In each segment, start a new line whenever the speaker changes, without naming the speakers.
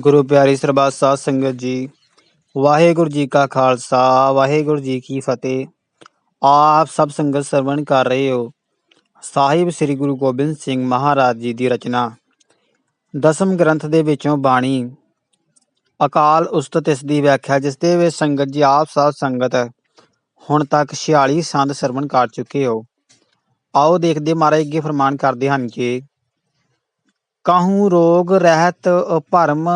ਗੁਰੂ ਪਿਆਰੀ ਸਰਬੱਤ ਸਾਧ ਸੰਗਤ ਜੀ, ਵਾਹਿਗੁਰੂ ਜੀ ਕਾ ਖਾਲਸਾ, ਵਾਹਿਗੁਰੂ ਜੀ ਕੀ ਫਤਿਹ। ਆਪ ਸਭ ਸੰਗਤ ਸਰਵਣ ਕਰ ਰਹੇ ਹੋ। ਸਾਹਿਬ ਸ੍ਰੀ ਗੁਰੂ ਗੋਬਿੰਦ ਸਿੰਘ ਮਹਾਰਾਜ ਜੀ ਦੀ ਰਚਨਾ। ਦਸਮ ਗ੍ਰੰਥ ਦੇ ਵਿੱਚੋਂ ਬਾਣੀ। ਅਕਾਲ ਉਸਤਤ ਇਸ ਦੀ ਵਿਆਖਿਆ, ਜਿਸ ਦੇ ਵਿੱਚ ਸੰਗਤ ਜੀ, ਆਪ ਸਭ ਸੰਗਤ ਹੁਣ ਤੱਕ 46 ਸੰਦ ਸਰਵਣ ਕਰ ਚੁੱਕੇ ਹੋ। ਆਓ ਦੇਖਦੇ ਮਹਾਰਾਜ ਅੱਗੇ ਫਰਮਾਨ ਕਰਦੇ ਹਨ ਕਿ ਕਹੂੰ ਰੋਗ ਰਹਿਤ ਭਰਮ?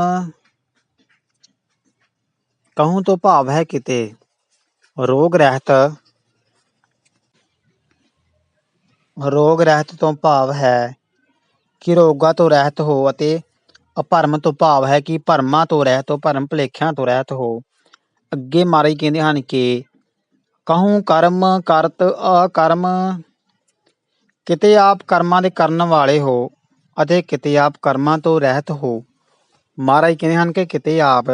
ਕਹੂੰ ਤੋਂ ਭਾਵ ਹੈ ਕਿਤੇ? ਰੋਗ ਰਹਿਤ। ਰੋਗ ਰਹਿਤ ਤੋਂ ਭਾਵ ਹੈ ਕਿ ਰੋਗਾਂ ਤੋਂ ਰਹਿਤ ਹੋ ਅਤੇ ਅਭਰਮ ਤੋਂ ਭਾਵ ਹੈ ਕਿ ਭਰਮਾਂ ਤੋਂ ਰਹਿਤ ਹੋ, ਭਰਮ ਭਲੇਖਿਆਂ ਤੋਂ ਰਹਿਤ ਹੋ। ਅੱਗੇ ਮਾਰੇ ਕਹਿੰਦੇ ਹਨ ਕਿ ਕਹੂੰ ਕਰਮ ਕਰਤ ਅਕਰਮ? ਕਿਤੇ ਆਪ ਕਰਮਾਂ ਦੇ ਕਰਨ ਵਾਲੇ ਹੋ ਅਤੇ ਕਿਤੇ ਆਪ ਕਰਮਾਂ ਤੋਂ ਰਹਿਤ ਹੋ। ਮਹਾਰਾਜ ਕਹਿੰਦੇ ਹਨ ਕਿ ਕਿਤੇ ਆਪ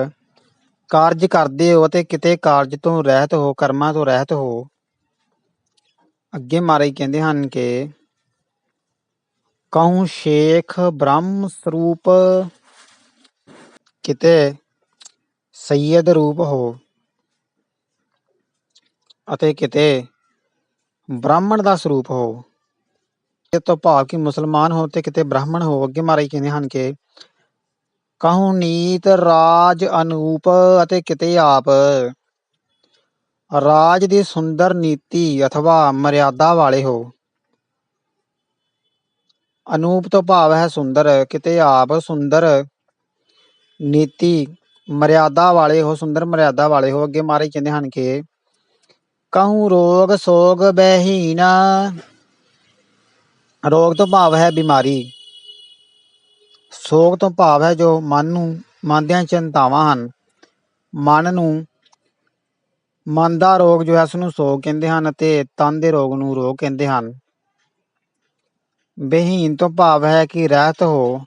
ਕਾਰਜ ਕਰਦੇ ਹੋ ਅਤੇ ਕਿਤੇ ਕਾਰਜ ਤੋਂ ਰਹਿਤ ਹੋ, ਕਰਮਾਂ ਤੋਂ ਰਹਿਤ ਹੋ। ਅੱਗੇ ਮਹਾਰਾਜ ਕਹਿੰਦੇ ਹਨ ਕਿ ਕਹੂੰ ਸ਼ੇਖ ਬ੍ਰਹਮ ਸਰੂਪ ਕਿਤੇ ਸੈਯਦ ਰੂਪ ਹੋ ਅਤੇ ਕਿਤੇ ਬ੍ਰਾਹਮਣ ਦਾ ਸਰੂਪ ਹੋ। ਇਹ ਤੋਂ ਭਾਵ ਕਿ ਮੁਸਲਮਾਨ ਹੋ ਤੇ ਕਿਤੇ ਬ੍ਰਾਹਮਣ ਹੋ ਅੱਗੇ ਮਹਾਰਾਜ ਕਹਿੰਦੇ ਹਨ ਕਿ ਕਹੂੰ ਨੀਤ ਰਾਜ ਅਨੂਪ ਅਤੇ ਕਿਤੇ ਆਪ। ਰਾਜ ਦੀ ਸੁੰਦਰ ਨੀਤੀ ਅਥਵਾ ਮਰਿਆਦਾ ਵਾਲੇ ਹੋ। ਅਨੂਪ ਤੋਂ ਭਾਵ ਹੈ ਸੁੰਦਰ, ਕਿਤੇ ਆਪ ਸੁੰਦਰ ਨੀਤੀ ਮਰਿਆਦਾ ਵਾਲੇ ਹੋ, ਸੁੰਦਰ ਮਰਿਆਦਾ ਵਾਲੇ ਹੋ। ਅੱਗੇ ਮਹਾਰਾਜ ਕਹਿੰਦੇ ਹਨ ਕਿ ਕਹੂੰ ਰੋਗ ਸੋਗ ਬਹਿਹੀਨ ਰੋਗ ਤੋਂ ਭਾਵ ਹੈ ਬਿਮਾਰੀ। ਸੋਗ ਤੋਂ ਭਾਵ ਹੈ ਜੋ ਮਨ ਨੂੰ, ਮਨ ਦੀਆਂ ਚਿੰਤਾਵਾਂ ਹਨ। ਮਨ ਨੂੰ, ਮਨ ਦਾ ਰੋਗ ਜੋ ਹੈ ਉਸ ਨੂੰ ਸੋਗ ਕਹਿੰਦੇ ਹਨ ਅਤੇ ਤਨ ਦੇ ਰੋਗ ਨੂੰ ਰੋਗ ਕਹਿੰਦੇ ਹਨ। ਬਹੀਨ ਤੋਂ ਭਾਵ ਹੈ ਕਿ ਰਹਿਤ ਹੋ,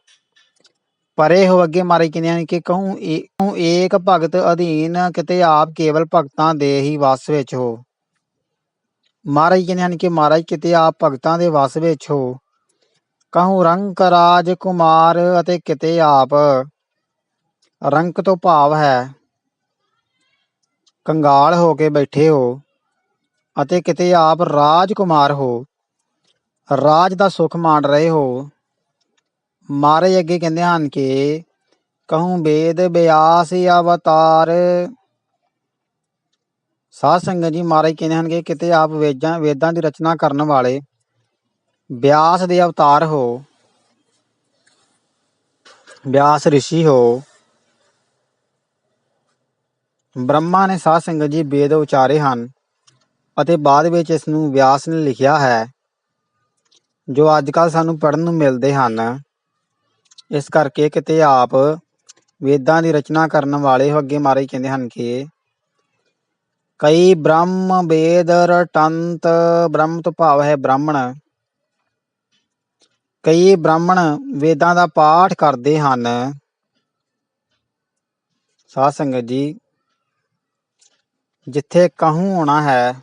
ਪਰੇ ਹੋ ਅੱਗੇ ਮਾਰੇ ਕਹਿੰਦੇ ਹਨ ਕਿ ਕਹੂੰ ਏ- ਕਹੂੰ ਏਕ ਭਗਤ ਅਧੀਨ ਕਿਤੇ ਆਪ ਕੇਵਲ ਭਗਤਾਂ ਦੇ ਹੀ ਵਸ ਵਿੱਚ ਹੋ। ਮਹਾਰਾਜ ਕਹਿੰਦੇ ਹਨ ਕਿ ਮਹਾਰਾਜ ਕਿਤੇ ਆਪ ਭਗਤਾਂ ਦੇ ਵਸ ਵਿੱਚ ਹੋ, ਕਹੂੰ ਰੰਕ ਰਾਜ ਕੁਮਾਰ ਅਤੇ ਕਿਤੇ ਆਪ। ਰੰਕ ਤੋਂ ਭਾਵ ਹੈ ਕੰਗਾਲ ਹੋ ਕੇ ਬੈਠੇ ਹੋ ਅਤੇ ਕਿਤੇ ਆਪ ਰਾਜ ਕੁਮਾਰ ਹੋ, ਰਾਜ ਦਾ ਸੁਖ ਮਾਣ ਰਹੇ ਹੋ। ਮਹਾਰਾਜ ਅੱਗੇ ਕਹਿੰਦੇ ਹਨ ਕਿ ਕਹੂੰ ਵੇਦ ਬਿਆਸ ਅਵਤਾਰ ਸਾਧ ਸੰਗਤ ਜੀ ਮਹਾਰਾਜ ਕਹਿੰਦੇ ਹਨ ਕਿ ਕਿਤੇ ਆਪ ਵੇਦਾਂ ਵੇਦਾਂ ਦੀ ਰਚਨਾ ਕਰਨ ਵਾਲੇ ਬਿਆਸ ਦੇ ਅਵਤਾਰ ਹੋ, ਬਿਆਸ ਰਿਸ਼ੀ ਹੋ, ਬ੍ਰਹਮਾ ਨੇ ਸਾਧ ਸੰਗਤ ਜੀ ਵੇਦ ਉਚਾਰੇ ਹਨ ਅਤੇ ਬਾਅਦ ਵਿੱਚ ਇਸ ਨੂੰ ਵਿਆਸ ਨੇ ਲਿਖਿਆ ਹੈ, ਜੋ ਅੱਜ ਕੱਲ ਸਾਨੂੰ ਪੜ੍ਹਨ ਨੂੰ ਮਿਲਦੇ ਹਨ। ਇਸ ਕਰਕੇ ਕਿਤੇ ਆਪ ਵੇਦਾਂ ਦੀ ਰਚਨਾ ਕਰਨ ਵਾਲੇ ਹੋ ਅੱਗੇ ਮਾਰੇ ਕਹਿੰਦੇ ਹਨ ਕਿ ਕਈ ਬ੍ਰਹਮ ਵੇਦ ਰਟੰਤ, ਬ੍ਰਹਮ ਤੋਂ ਭਾਵ ਹੈ ਬ੍ਰਾਹਮਣ। ਕਈ ਬ੍ਰਾਹਮਣ ਵੇਦਾਂ ਦਾ ਪਾਠ ਕਰਦੇ ਹਨ। ਸਾਧ ਸੰਗਤ ਜੀ, ਜਿੱਥੇ ਕਹੂੰ ਆਉਣਾ ਹੈ,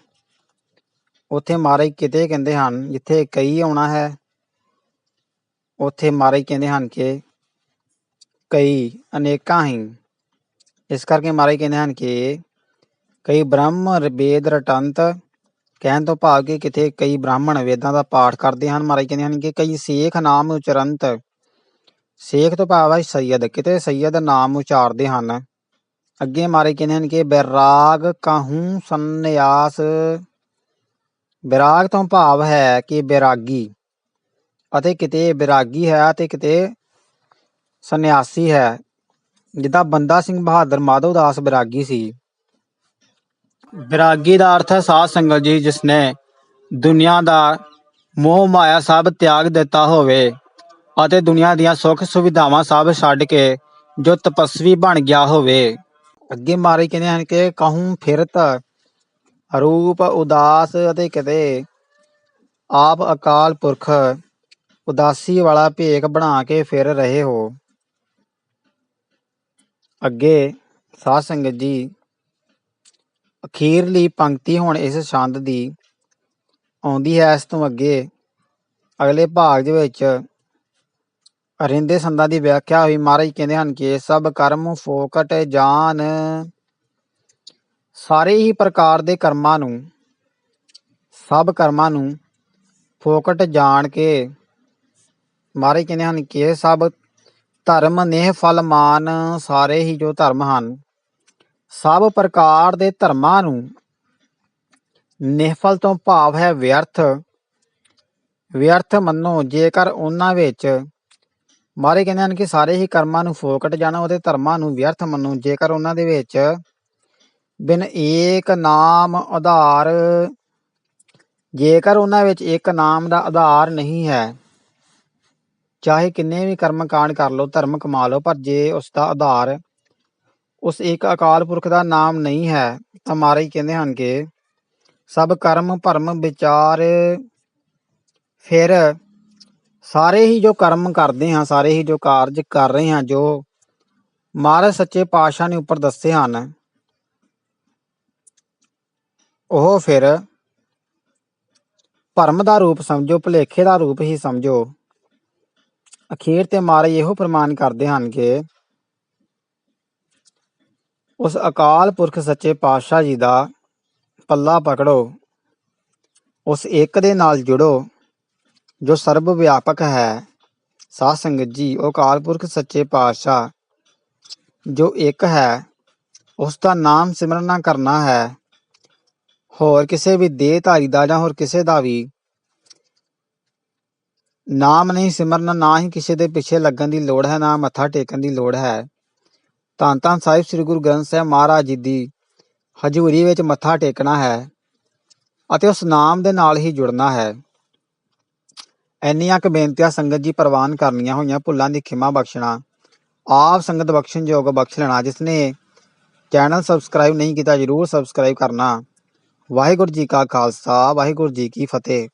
ਉੱਥੇ ਮਾਰੇ ਕਿਤੇ ਕਹਿੰਦੇ ਹਨ, ਜਿੱਥੇ ਕਈ ਆਉਣਾ ਹੈ, ਉੱਥੇ ਮਾਰੇ ਕਹਿੰਦੇ ਹਨ ਕਿ ਕਈ ਅਨੇਕਾਂ ਹੀ। ਇਸ ਕਰਕੇ ਮਾਰੇ ਕਹਿੰਦੇ ਹਨ ਕਿ ਕਈ ਬ੍ਰਹਮ ਵੇਦ ਰਟੰਤ ਕਹਿਣ ਤੋਂ ਭਾਵ ਕਿ ਕਿਤੇ ਕਈ ਬ੍ਰਾਹਮਣ ਵੇਦਾਂ ਦਾ ਪਾਠ ਕਰਦੇ ਹਨ, ਮਹਾਰਾਜ ਕਹਿੰਦੇ ਹਨ ਕਿ ਕਈ ਸੇਖ ਨਾਮ ਉਚਰੰਤ। ਸੇਖ ਤੋਂ ਭਾਵ ਹੈ ਸੈਯਦ, ਕਿਤੇ ਸੈਯਦ ਨਾਮ ਉਚਾਰਦੇ ਹਨ। ਅੱਗੇ ਮਾਰੇ ਕਹਿੰਦੇ ਹਨ ਕਿ ਬੈਰਾਗ ਕਾਹੂ ਸੰਨਿਆਸ। ਵਿਰਾਗ ਤੋਂ ਭਾਵ ਹੈ ਕਿ ਬੈਰਾਗੀ ਅਤੇ ਕਿਤੇ ਬੈਰਾਗੀ ਹੈ ਅਤੇ ਕਿਤੇ ਸੰਨਿਆਸੀ ਹੈ। ਜਿੱਦਾਂ ਬੰਦਾ ਸਿੰਘ ਬਹਾਦਰ ਮਾਧਵ ਦਾਸ ਬੈਰਾਗੀ ਸੀ। ਵਿਰਾਗੀ ਦਾ ਅਰਥ ਹੈ ਸਾਧ ਸੰਗਤ ਜੀ ਜਿਸਨੇ ਦੁਨੀਆ ਦਾ ਮੋਹ ਮਾਇਆ ਸਭ ਤਿਆਗ ਦਿੱਤਾ ਹੋਵੇ ਅਤੇ ਦੁਨੀਆ ਦੀਆਂ ਸੁੱਖ ਸੁਵਿਧਾਵਾਂ ਸਭ ਛੱਡ ਕੇ ਜੋ ਤਪਸਵੀ ਬਣ ਗਿਆ ਹੋਵੇ। ਅੱਗੇ ਮਾਰੇ ਕਹਿੰਦੇ ਹਨ ਕਿ ਕਹੂੰ ਫਿਰਤ, ਰੂਪ ਉਦਾਸ ਅਤੇ ਕਿਤੇ ਆਪ ਅਕਾਲ ਪੁਰਖ, ਉਦਾਸੀ ਵਾਲਾ ਭੇਖ ਬਣਾ ਕੇ ਫਿਰ ਰਹੇ ਹੋ। ਅੱਗੇ ਸਾਧ ਸੰਗਤ ਜੀ ਅਖੀਰਲੀ ਪੰਕਤੀ ਹੁਣ ਇਸ ਛੰਦ ਦੀ ਆਉਂਦੀ ਹੈ, ਇਸ ਤੋਂ ਅੱਗੇ ਅਗਲੇ ਭਾਗ ਦੇ ਵਿੱਚ ਅਰਿੰਦੇ ਸੰਦਾਂ ਦੀ ਵਿਆਖਿਆ ਹੋਈ। ਮਹਾਰਾਜ ਕਹਿੰਦੇ ਹਨ ਕਿ ਸਭ ਕਰਮ, ਫੋਕਟ, ਜਾਨ ਸਾਰੇ ਹੀ ਪ੍ਰਕਾਰ ਦੇ ਕਰਮਾਂ ਨੂੰ, ਸਭ ਕਰਮਾਂ ਨੂੰ ਫੋਕਟ ਜਾਣ ਕੇ ਮਹਾਰਾਜ ਕਹਿੰਦੇ ਹਨ ਕਿ ਸਭ ਧਰਮ ਨੇ ਫਲ, ਮਾਨ ਸਾਰੇ ਹੀ ਜੋ ਧਰਮ ਹਨ ਸਭ ਪ੍ਰਕਾਰ ਦੇ ਧਰਮਾਂ ਨੂੰ ਨਿਹਫਲ ਤੋਂ ਭਾਵ ਹੈ ਵਿਅਰਥ। ਵਿਅਰਥ ਮੰਨੋ, ਜੇਕਰ ਉਹਨਾਂ ਵਿੱਚ ਮਾਰੇ ਕਹਿੰਦੇ ਹਨ ਕਿ ਸਾਰੇ ਹੀ ਕਰਮਾਂ ਨੂੰ ਫੋਕਟ ਜਾਣੋ, ਉਹਦੇ ਧਰਮਾਂ ਨੂੰ ਵਿਅਰਥ ਮੰਨੋ, ਜੇਕਰ ਉਹਨਾਂ ਦੇ ਵਿੱਚ ਬਿਨ ਏਕ ਨਾਮ ਆਧਾਰ, ਜੇਕਰ ਉਹਨਾਂ ਵਿੱਚ ਇੱਕ ਨਾਮ ਦਾ ਆਧਾਰ ਨਹੀਂ ਹੈ, ਚਾਹੇ ਕਿੰਨੇ ਵੀ ਕਰਮ ਕਾਂਡ ਕਰ ਲਓ, ਧਰਮ ਕਮਾ ਲਓ, ਪਰ ਜੇ ਉਸ ਦਾ ਆਧਾਰ ਉਸ ਇੱਕ ਅਕਾਲ ਪੁਰਖ ਦਾ ਨਾਮ ਨਹੀਂ ਹੈ। ਤਾਂ ਮਹਾਰਾਜ ਕਹਿੰਦੇ ਹਨ ਕਿ ਸਭ ਕਰਮ ਭਰਮ ਵਿਚਾਰ ਫਿਰ ਸਾਰੇ ਹੀ ਜੋ ਕਰਮ ਕਰਦੇ ਹਾਂ, ਸਾਰੇ ਹੀ ਜੋ ਕਾਰਜ ਕਰ ਰਹੇ ਹਾਂ, ਜੋ ਮਹਾਰਾਜ ਸੱਚੇ ਪਾਤਸ਼ਾਹ ਨੇ ਉੱਪਰ ਦੱਸੇ ਹਨ, ਉਹ ਫਿਰ ਭਰਮ ਦਾ ਰੂਪ ਸਮਝੋ, ਭੁਲੇਖੇ ਦਾ ਰੂਪ ਹੀ ਸਮਝੋ। ਅਖੀਰ ਤੇ ਮਹਾਰਾਜ ਇਹੋ ਪ੍ਰਮਾਨ ਕਰਦੇ ਹਨ ਕਿ ਉਸ ਅਕਾਲ ਪੁਰਖ ਸੱਚੇ ਪਾਤਸ਼ਾਹ ਜੀ ਦਾ ਪੱਲਾ ਪਕੜੋ, ਉਸ ਏਕ ਦੇ ਨਾਲ ਜੁੜੋ, ਜੋ ਸਰਬ ਵਿਆਪਕ ਹੈ। ਸਾਧ ਸੰਗਤ ਜੀ, ਉਹ ਅਕਾਲ ਪੁਰਖ ਸੱਚੇ ਪਾਤਸ਼ਾਹ ਜੋ ਇੱਕ ਹੈ, ਉਸ ਦਾ ਨਾਮ ਸਿਮਰਨ ਕਰਨਾ ਹੈ। ਹੋਰ ਕਿਸੇ ਵੀ ਦੇਹਧਾਰੀ ਦਾ ਜਾਂ ਹੋਰ ਕਿਸੇ ਦਾ ਵੀ ਨਾਮ ਨਹੀਂ ਸਿਮਰਨਾ, ਨਾ ਹੀ ਕਿਸੇ ਦੇ ਪਿੱਛੇ ਲੱਗਣ ਦੀ ਲੋੜ ਹੈ, ਨਾ ਮੱਥਾ ਟੇਕਣ ਦੀ ਲੋੜ ਹੈ। ਧੰਨ ਧੰਨ ਸਾਹਿਬ ਸ੍ਰੀ ਗੁਰੂ ਗ੍ਰੰਥ ਸਾਹਿਬ ਮਹਾਰਾਜ ਜੀ ਦੀ ਹਜ਼ੂਰੀ ਵਿੱਚ ਮੱਥਾ ਟੇਕਣਾ ਹੈ ਅਤੇ ਉਸ ਨਾਮ ਦੇ ਨਾਲ ਹੀ ਜੁੜਨਾ ਹੈ। ਇੰਨੀਆਂ ਕੁ ਬੇਨਤੀਆਂ ਸੰਗਤ ਜੀ ਪ੍ਰਵਾਨ ਕਰਨੀਆਂ ਹੋਈਆਂ, ਭੁੱਲਾਂ ਦੀ ਖਿਮਾ ਬਖਸ਼ਣਾ, ਆਪ ਸੰਗਤ ਬਖਸ਼ਣ ਯੋਗ ਬਖਸ਼ ਲੈਣਾ, ਜਿਸ ਨੇ ਚੈਨਲ ਸਬਸਕ੍ਰਾਈਬ ਨਹੀਂ ਕੀਤਾ ਜਰੂਰ ਸਬਸਕ੍ਰਾਈਬ ਕਰਨਾ। ਵਾਹਿਗੁਰੂ ਜੀ ਕਾ ਖਾਲਸਾ, ਵਾਹਿਗੁਰੂ ਜੀ ਕੀ ਫਤਿਹ।